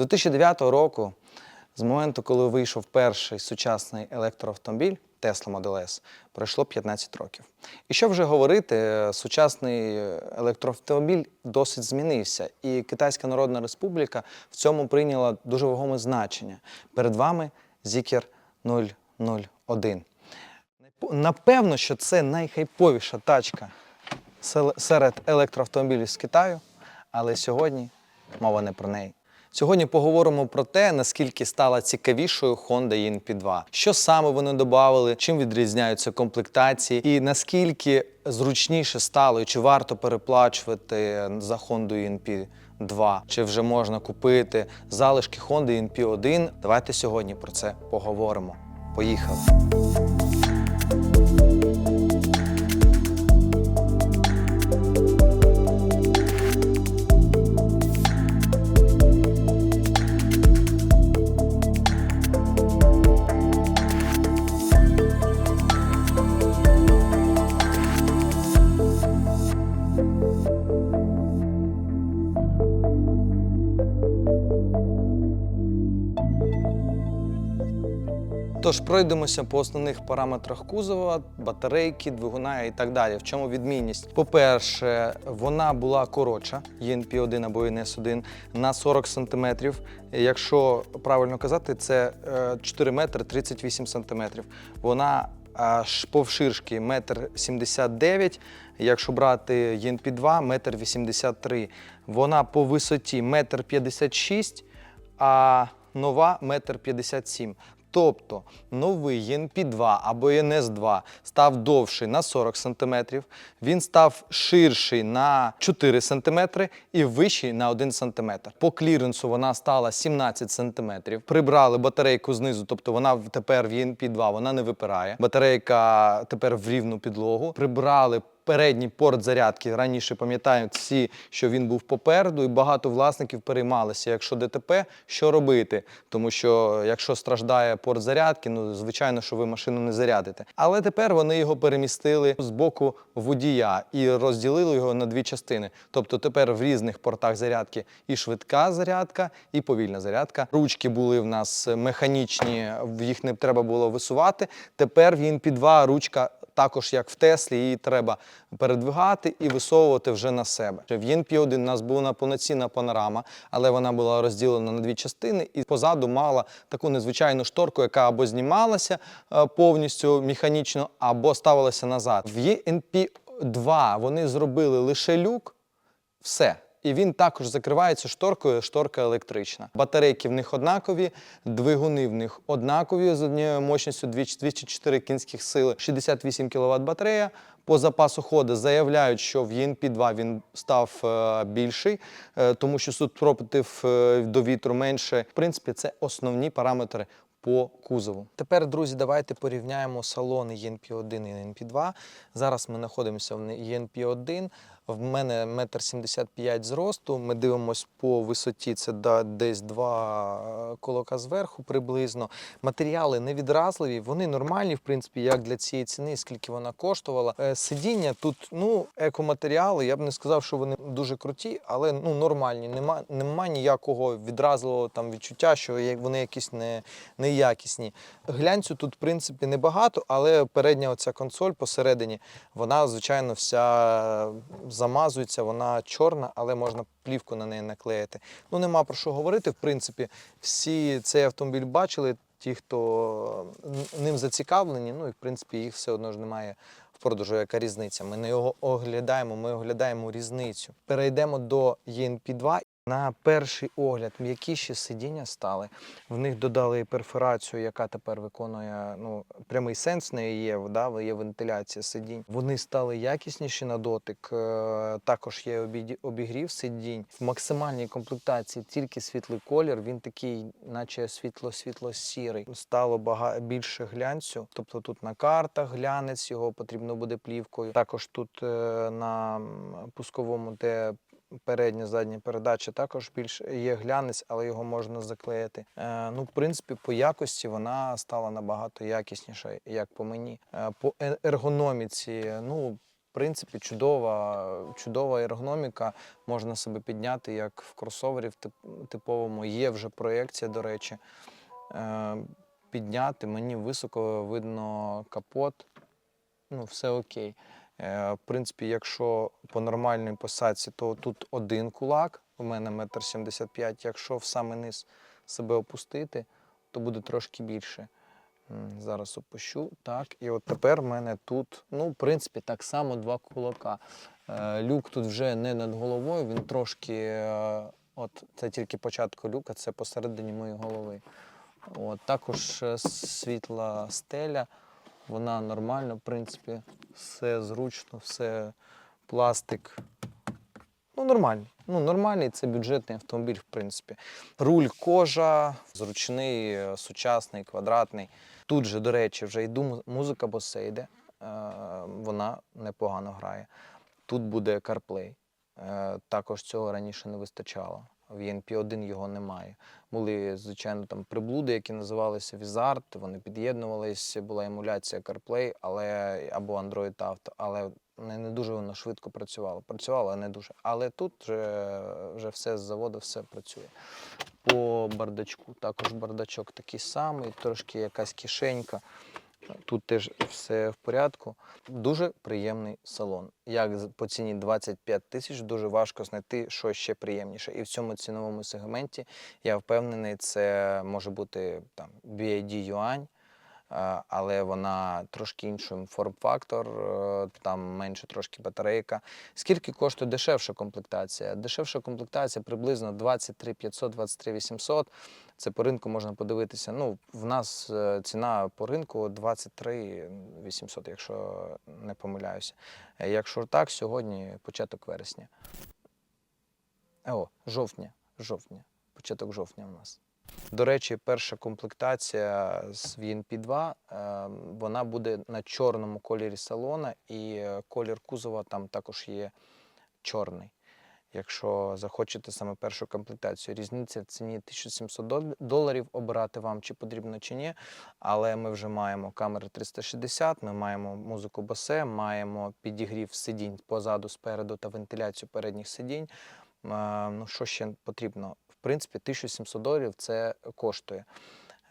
2009 року, з моменту, коли вийшов перший сучасний електроавтомобіль Tesla Model S, пройшло 15 років. І що вже говорити, е, сучасний електроавтомобіль досить змінився, і Китайська Народна Республіка в цьому прийняла дуже вагоме значення. Перед вами Zikr 001. Напевно, що це найхайповіша тачка серед електроавтомобілів з Китаю, але сьогодні мова не про неї. Сьогодні поговоримо про те, наскільки стала цікавішою Honda ENP2, що саме вони додали, чим відрізняються комплектації, і наскільки зручніше стало, і чи варто переплачувати за Honda ENP2, чи вже можна купити залишки Honda ENP1. Давайте сьогодні про це поговоримо. Поїхали! Пройдемося по основних параметрах кузова, батарейки, двигуна і так далі. В чому відмінність? По-перше, вона була коротша, ENP1 або ENS1 на 40 см. Якщо правильно казати, це е, 4 метри 38 см. Вона аж повширшки 1,79 м. Якщо брати ENP2, 1,83 м. Вона по висоті 1,56 м, а нова 1,57 м. Тобто новий ENP2 або ENS2 став довший на 40 см, він став ширший на 4 см і вищий на 1 см. По кліренсу вона стала 17 см. Прибрали батарейку знизу, тобто вона тепер в ENP2 вона не випирає. Батарейка тепер в рівну підлогу. Прибрали передній порт зарядки. Раніше пам'ятаємо всі, що він був попереду, і багато власників переймалися. Якщо ДТП, що робити? Тому що якщо страждає порт зарядки, ну звичайно, що ви машину не зарядите. Але тепер вони його перемістили з боку водія і розділили його на дві частини. Тобто тепер в різних портах зарядки і швидка зарядка, і повільна зарядка. Ручки були в нас механічні, їх не треба було висувати. Тепер в ENP2 ручка також як в Теслі, її треба передвигати і висовувати вже на себе. В ENP1 у нас була повноцінна панорама, але вона була розділена на дві частини, і позаду мала таку незвичайну шторку, яка або знімалася е, повністю механічно, або ставилася назад. В ENP2 вони зробили лише люк, все. І він також закривається шторкою, шторка електрична. Батарейки в них однакові, двигуни в них однакові з однією мощністю 204 кінських сили, 68 кВт батарея. По запасу ходу заявляють, що в ENP2 він став е, більший, е, тому що супротив е, до вітру менше. В принципі, це основні параметри по кузову. Тепер, друзі, давайте порівняємо салони ЄНП-1 і ЄНП-2. Зараз ми знаходимося в ENP1. В мене метр 75 зросту. Ми дивимося по висоті, це десь два колока зверху приблизно. Матеріали невідразливі, вони нормальні, в принципі, як для цієї ціни, скільки вона коштувала. Е, Сидіння тут, ну, екоматеріали, я б не сказав, що вони дуже круті, але ну, нормальні. Нема, нема ніякого відразливого там відчуття, що вони якісь не, неякісні. Глянцю тут, в принципі, небагато, але передня оця консоль посередині, вона, звичайно, вся замазується, вона чорна, але можна плівку на неї наклеїти. Ну, нема про що говорити. В принципі, всі цей автомобіль бачили, ті, хто ним зацікавлені, ну і в принципі їх все одно ж немає в продажу, яка різниця. Ми не його оглядаємо, ми оглядаємо різницю. Перейдемо до ENP2. На перший огляд м'якіші сидіння стали. В них додали перфорацію, яка тепер виконує ну, прямий сенс неї є, да, є вентиляція сидінь. Вони стали якісніші на дотик. е, Також є обігрів сидінь. В максимальній комплектації тільки світлий колір. Він такий, наче світло-світло-сірий. Стало бага... більше глянцю. Тобто тут на картах глянець, його потрібно буде плівкою. Також тут е, на пусковому, де передня, задня передача також більш є глянець, але його можна заклеїти. Е, ну, в принципі, по якості вона стала набагато якісніша, як по мені. Е, по е- ергономіці, ну. принципі, чудова, чудова ергономіка. Можна себе підняти, як в кросовері в типовому. Є вже проєкція, до речі. Підняти, мені високо видно капот. Ну, все окей. Е, в принципі, якщо по нормальній посадці, то тут один кулак, у мене метр сімдесят п'ять. Якщо в самий низ себе опустити, то буде трошки більше. Зараз опущу. Так, і от тепер в мене тут, ну, в принципі, так само два кулака. Е, Люк тут вже не над головою, він трошки, е, от це тільки початку люка, це посередині моєї голови. От, також світла стеля, вона нормальна, в принципі, все зручно, все пластик. Ну, нормальний. Ну, нормальний, це бюджетний автомобіль, в принципі. Руль кожа, зручний, е, сучасний, квадратний. Тут же, до речі, вже йду музика босе йде. Е, Вона непогано грає. Тут буде CarPlay. Е, Також цього раніше не вистачало. В ENP1 його немає. Були, звичайно, там приблуди, які називалися Wizard, вони під'єднувалися, була емуляція CarPlay, але або Android Auto, але не, не дуже воно швидко працювало. Працювало, не дуже. Але тут вже, вже все з заводу, все працює. По бардачку також бардачок такий самий, трошки якась кишенька. Тут теж все в порядку. Дуже приємний салон. Як по ціні 25 тисяч, дуже важко знайти що ще приємніше. І в цьому ціновому сегменті я впевнений, це може бути там BID Юань, але вона трошки інший форм-фактор, е, там менше трошки батарейка. Скільки коштує дешевша комплектація? Дешевша комплектація приблизно 23 500, 23 800. Це по ринку можна подивитися. Ну, в нас е, ціна по ринку 23 800, якщо не помиляюся. Е, Якщо так, сьогодні початок вересня. О, жовтня. Жовтня. Початок жовтня у нас. До речі, перша комплектація з VNP2, е, вона буде на чорному кольорі салона, і е, колір кузова там також є чорний. Якщо захочете саме першу комплектацію, різниця в ціні 1700 доларів обирати вам, чи потрібно, чи ні. Але ми вже маємо камери 360, ми маємо музику басе, маємо підігрів сидінь позаду, спереду та вентиляцію передніх сидінь. Е, Ну, що ще потрібно? Принципі, 1700 доларів це коштує.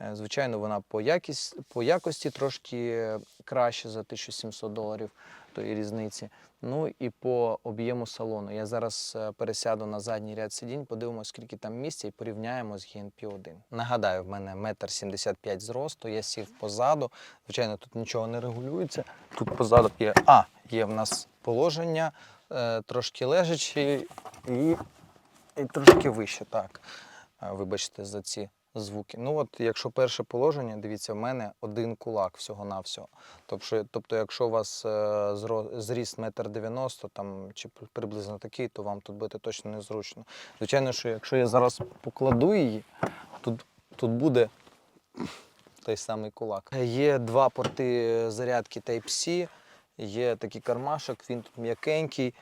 Е, Звичайно, вона по, якість, по якості трошки краще за 1700 доларів тої різниці. Ну і по об'єму салону. Я зараз е, пересяду на задній ряд сидінь, подивимося, скільки там місця, і порівняємо з GNP1. Нагадаю, в мене метр 75 зросту, я сів позаду. Звичайно, тут нічого не регулюється. Тут позаду є. А, є в нас положення, е, трошки лежачі і, і трошки вище. Так. Е, Вибачте за ці звуки. Ну от, якщо перше положення, дивіться, в мене один кулак всього-навсього. Тобто, тобто якщо у вас е, зріст метр дев'яносто там, чи приблизно такий, то вам тут буде точно незручно. Звичайно, що якщо я зараз покладу її, тут, тут буде той самий кулак. Є два порти зарядки Type-C, є такий кармашок, він тут м'якенький.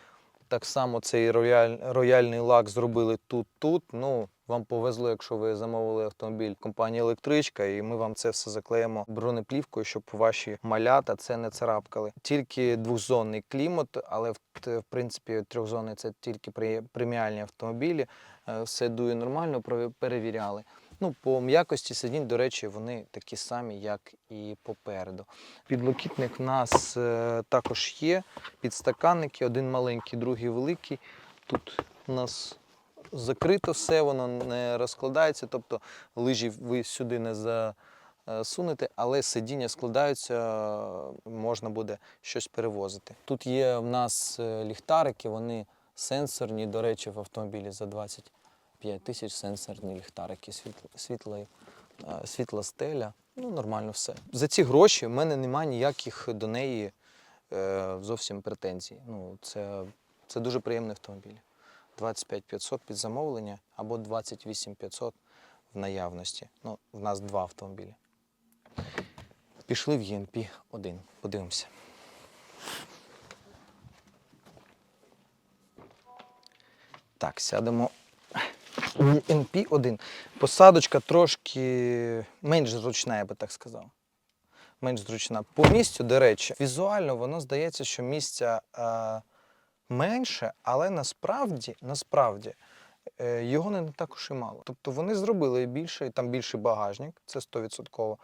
Так само цей рояль, рояльний лак зробили тут-тут. Ну, вам повезло, якщо ви замовили автомобіль компанії Електричка, і ми вам це все заклеїмо бронеплівкою, щоб ваші малята це не царапкали. Тільки двохзонний клімат, але в, принципі трьохзонний це тільки преміальні автомобілі. Е, Все дує нормально, перевіряли. Ну, По м'якості сидінь, до речі, вони такі самі, як і попереду. Підлокітник в нас е, також є. Підстаканники, один маленький, другий великий. Тут у нас закрито все, воно не розкладається, тобто лижі ви сюди не засунете, але сидіння складаються, можна буде щось перевозити. Тут є в нас е, ліхтарики, вони сенсорні, до речі, в автомобілі за 20 5000 сенсорний ліхтарик, світла, е, світла стеля. Ну, нормально все. За ці гроші в мене немає ніяких до неї е, зовсім претензій. Ну, Це це дуже приємний автомобіль. 25 500 під замовлення або 28 500 в наявності. Ну, В нас два автомобілі. Пішли в ЄНП 1. Подивимося. Так, сядемо в NP1. Посадочка трошки менш зручна, я би так сказав. менш зручна. По місцю, до речі, візуально воно здається, що місця е, менше, але насправді, насправді е, його не так уж і мало. Тобто вони зробили більше, і там більший багажник, це 100%.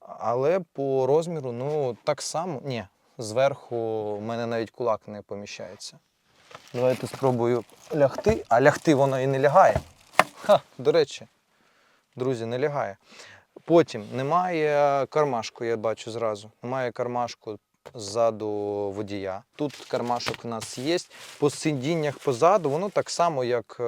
Але по розміру, ну так само. Ні, зверху в мене навіть кулак не поміщається. Давайте спробую лягти, а лягти воно і не лягає. Ха, до речі, друзі, не лягає. Потім немає кармашку, я бачу зразу. Немає кармашку ззаду водія. Тут кармашок у нас є. По сидіннях позаду, воно так само, як, е,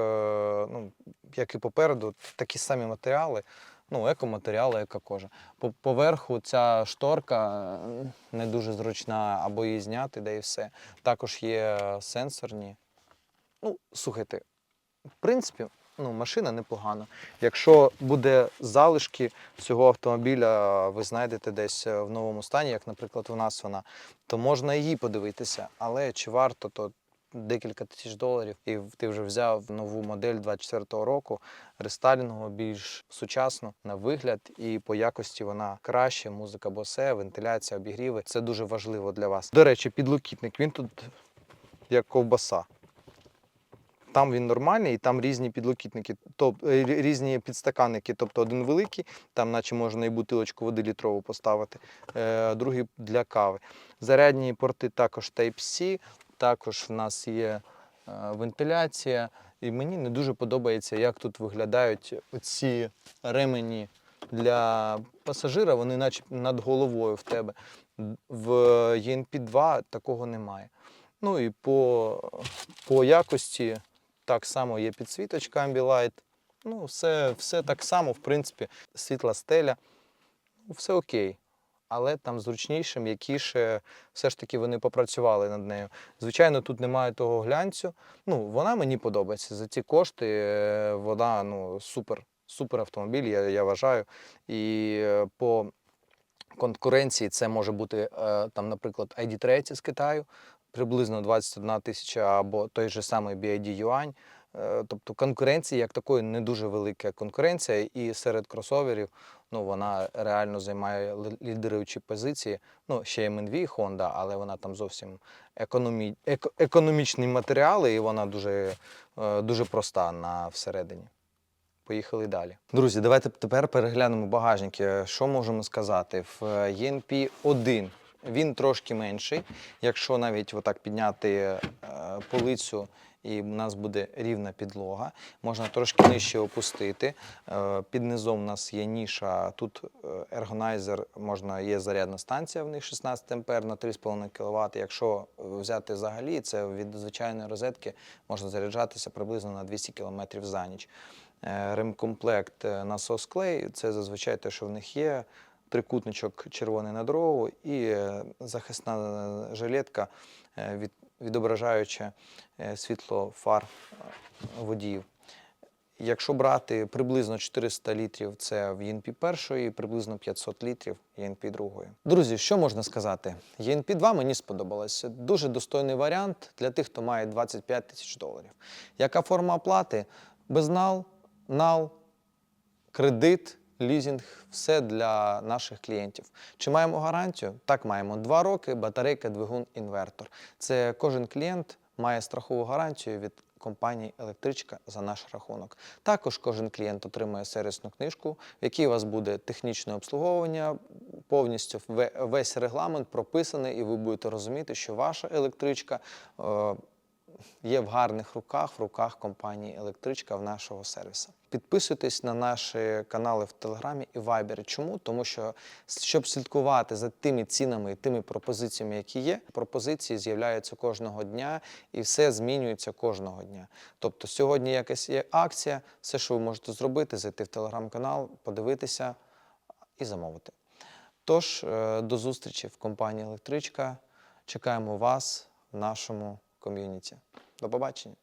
ну, як і попереду, такі самі матеріали. Ну, екоматеріали, яка кожа. По поверху ця шторка е, не дуже зручна, або її зняти, де і все. Також є сенсорні. Ну, слухайте, в принципі, ну, машина непогана. Якщо буде залишки цього автомобіля, ви знайдете десь е, в новому стані, як, наприклад, у нас вона, то можна її подивитися. Але чи варто, то декілька тисяч доларів, і ти вже взяв нову модель 24-го року, рестайлінгову, більш сучасну на вигляд, і по якості вона краще, музика босе, вентиляція, обігріви. Це дуже важливо для вас. До речі, підлокітник, він тут як ковбаса. Там він нормальний, і там різні підлокітники, тоб, е, різні підстаканники. Тобто один великий, там наче можна і бутилочку води літрову поставити, е, другий для кави. Зарядні порти також Type-C, також в нас є е, вентиляція. І мені не дуже подобається, як тут виглядають оці ремені для пасажира, вони наче над головою в тебе. В ENP2 такого немає. Ну і по, по якості так само є підсвіточка Ambilight. Ну, все, все так само, в принципі, світла стеля. Ну, все окей. Але там зручніше, м'якіше, все ж таки вони попрацювали над нею. Звичайно, тут немає того глянцю. Ну, вона мені подобається. За ці кошти е, вона ну, супер, супер автомобіль, я, я вважаю. І е, по конкуренції це може бути, е, там, наприклад, ID3 з Китаю, приблизно 21 тисяча або той же самий BID Юань. Е, Тобто конкуренції як такої не дуже велика конкуренція, і серед кросоверів ну, вона реально займає лідируючі позиції. Ну, ще є MNV Honda, але вона там зовсім економі... еко- економічні матеріали, і вона дуже, е, дуже проста на всередині. Поїхали далі. Друзі, давайте тепер переглянемо багажники. Що можемо сказати? В е, ENP 1 він трошки менший. Якщо навіть отак підняти е, полицю і в нас буде рівна підлога, можна трошки нижче опустити. Е, Під низом у нас є ніша. Тут е, ергонайзер, можна, є зарядна станція, в них 16 ампер на 3,5 кВт. Якщо взяти взагалі, це від звичайної розетки можна заряджатися приблизно на 200 км за ніч. Ремкомплект насос клей це зазвичай те, що в них є. Трикутничок червоний на дорогу і е, захисна е, жилетка, е, відображаюча е, світло фар водіїв. Якщо брати приблизно 400 літрів, це в ЄНП першої, приблизно 500 літрів ЄНП другої. Друзі, що можна сказати? ЄНП 2 мені сподобалося. Дуже достойний варіант для тих, хто має 25 тисяч доларів. Яка форма оплати? Безнал, нал, кредит, лізинг все для наших клієнтів. Чи маємо гарантію? Так, маємо. Два роки, батарейка, двигун, інвертор. Це кожен клієнт має страхову гарантію від компанії Електричка за наш рахунок. Також кожен клієнт отримує сервісну книжку, в якій у вас буде технічне обслуговування, повністю весь регламент прописаний, і ви будете розуміти, що ваша електричка. Є в гарних руках, в руках компанії Електричка в нашого сервісу. Підписуйтесь на наші канали в Телеграмі і Вайбері. Чому? Тому що щоб слідкувати за тими цінами і тими пропозиціями, які є, пропозиції з'являються кожного дня і все змінюється кожного дня. Тобто сьогодні якась є акція, все, що ви можете зробити, зайти в телеграм-канал, подивитися і замовити. Тож, е, до зустрічі в компанії Електричка. Чекаємо вас в нашому ком'юніті. До побачення!